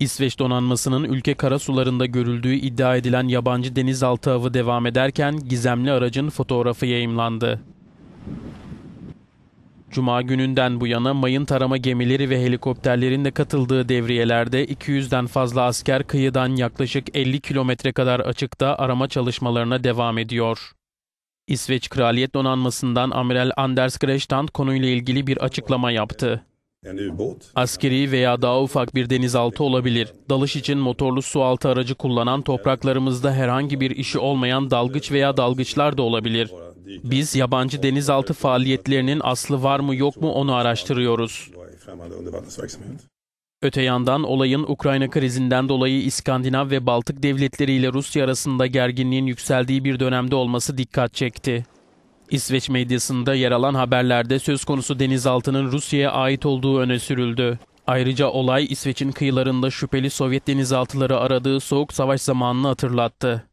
İsveç donanmasının ülke karasularında görüldüğü iddia edilen yabancı denizaltı avı devam ederken gizemli aracın fotoğrafı yayımlandı. Cuma gününden bu yana mayın tarama gemileri ve helikopterlerin de katıldığı devriyelerde 200'den fazla asker kıyıdan yaklaşık 50 kilometre kadar açıkta arama çalışmalarına devam ediyor. İsveç Kraliyet Donanması'ndan Amiral Anders Greshtant konuyla ilgili bir açıklama yaptı. Askeri veya daha ufak bir denizaltı olabilir. Dalış için motorlu sualtı aracı kullanan topraklarımızda herhangi bir işi olmayan dalgıç veya dalgıçlar da olabilir. Biz yabancı denizaltı faaliyetlerinin aslı var mı yok mu onu araştırıyoruz. Öte yandan olayın Ukrayna krizinden dolayı İskandinav ve Baltık devletleriyle Rusya arasında gerginliğin yükseldiği bir dönemde olması dikkat çekti. İsveç medyasında yer alan haberlerde söz konusu denizaltının Rusya'ya ait olduğu öne sürüldü. Ayrıca olay İsveç'in kıyılarında şüpheli Sovyet denizaltıları aradığı Soğuk Savaş zamanını hatırlattı.